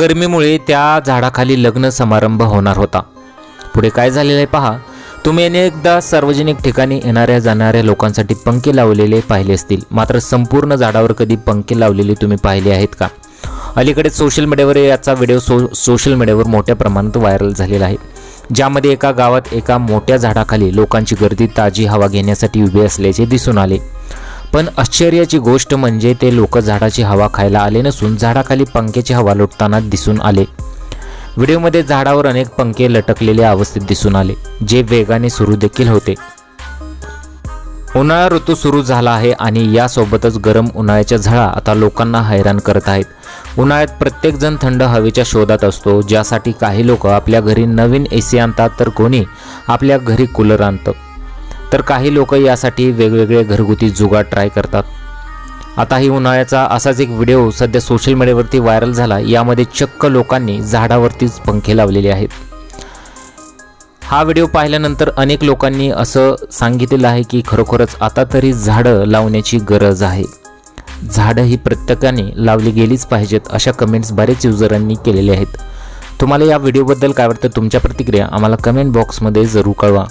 गरमीमुळे त्या झाडाखाली लग्न समारंभ होणार होता. पुढे काय झालेलं आहे पहा. तुम्ही अनेकदा सार्वजनिक ठिकाणी येणाऱ्या जाणाऱ्या लोकांसाठी पंखे लावलेले पाहिले असतील. मात्र संपूर्ण झाडावर कधी पंखे लावलेले तुम्ही पाहिले आहेत का? अलीकडे सोशल मीडियावर याचा व्हिडिओ सो सोशल मीडियावर मोठ्या प्रमाणात व्हायरल झालेला आहे. ज्यामध्ये एका गावात एका मोठ्या झाडाखाली लोकांची गर्दी ताजी हवा घेण्यासाठी उभी असल्याचे दिसून आले. पण आश्चर्याची गोष्ट म्हणजे ते लोक झाडाची हवा खायला आले नसून झाडाखाली पंख्याची हवा लुटताना दिसून आले. व्हिडिओमध्ये झाडावर अनेक पंखे लटकलेले अवस्थेत दिसून आले जे वेगाने सुरू देखील होते. उन्हाळा ऋतू सुरू झाला आहे आणि यासोबतच गरम उन्हाळ्याच्या झळा आता लोकांना हैराण करत आहेत. उन्हाळ्यात प्रत्येकजण थंड हवेच्या शोधात असतो ज्यासाठी काही लोक आपल्या घरी नवीन ए सी आणतात तर कोणी आपल्या घरी कूलर आणतं. तर काही लोक यासाठी वेगवेगळे घरगुती जुगाड ट्राय करतात. आता ही उन्हाळ्याचा असाच एक व्हिडिओ सध्या सोशल मीडियावरती व्हायरल झाला. यामध्ये चक्क लोकांनी झाडावरतीच पंखे लावलेले आहेत. हा व्हिडिओ पाहिल्यानंतर अनेक लोकांनी असं सांगितलेलं आहे की खरोखरच आता तरी झाडं लावण्याची गरज आहे. झाडं ही प्रत्येकाने लावली गेलीच पाहिजेत अशा कमेंट्स बरेच युजरांनी केलेल्या आहेत. तुम्हाला या व्हिडिओबद्दल काय वाटतं तुमच्या प्रतिक्रिया आम्हाला कमेंट बॉक्समध्ये जरूर कळवा.